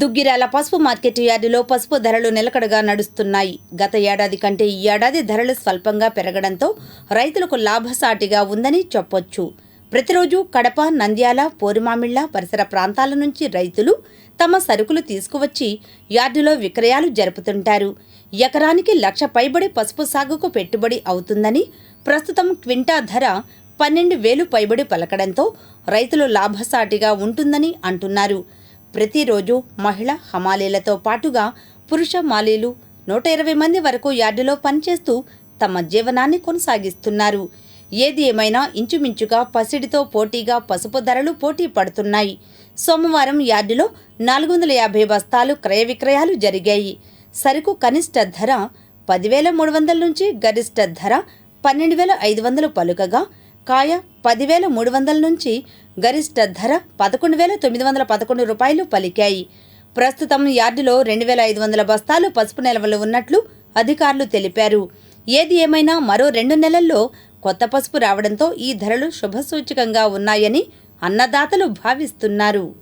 దుగ్గిరాల పసుపు మార్కెట్ యార్డులో పసుపు ధరలు నిలకడగా నడుస్తున్నాయి. గత ఏడాది కంటే ఈ ఏడాది ధరలు స్వల్పంగా పెరగడంతో రైతులకు లాభసాటిగా ఉందని చెప్పొచ్చు. ప్రతిరోజు కడప నంద్యాల పోరుమామిళ్ళ పరిసర ప్రాంతాల నుంచి రైతులు తమ సరుకులు తీసుకువచ్చి యార్డులో విక్రయాలు జరుపుతుంటారు. ఎకరానికి లక్ష పైబడి పసుపు సాగుకు పెట్టుబడి అవుతుందని ప్రస్తుతం క్వింటా ధర పన్నెండు వేలు పైబడి పలకడంతో రైతులు లాభసాటిగా ఉంటుందని అంటున్నారు. ప్రతిరోజు మహిళ హమాలీలతో పాటుగా పురుష మాలీలు నూట ఇరవై మంది వరకు యార్డులో పనిచేస్తూ తమ జీవనాన్ని కొనసాగిస్తున్నారు. ఏది ఏమైనా ఇంచుమించుగా పసిడితో పోటీగా పసుపు ధరలు పోటీ పడుతున్నాయి. సోమవారం యార్డులో నాలుగు వందల యాభై బస్తాలు క్రయ విక్రయాలు జరిగాయి. సరుకు కనిష్ట ధర పదివేల మూడు వందల నుంచి గరిష్ట ధర పన్నెండు వేల ఐదు వందలు పలుకగా కాయ పదివేల మూడు వందల నుంచి గరిష్ట ధర పదకొండు వేల తొమ్మిది వందల పదకొండు రూపాయలు పలికాయి. ప్రస్తుతం యార్డులో రెండు వేల ఐదు వందల బస్తాలు పసుపు నిల్వలు ఉన్నట్లు అధికారులు తెలిపారు. ఏది ఏమైనా మరో రెండు నెలల్లో కొత్త పసుపు రావడంతో ఈ ధరలు శుభసూచకంగా ఉన్నాయని అన్నదాతలు భావిస్తున్నారు.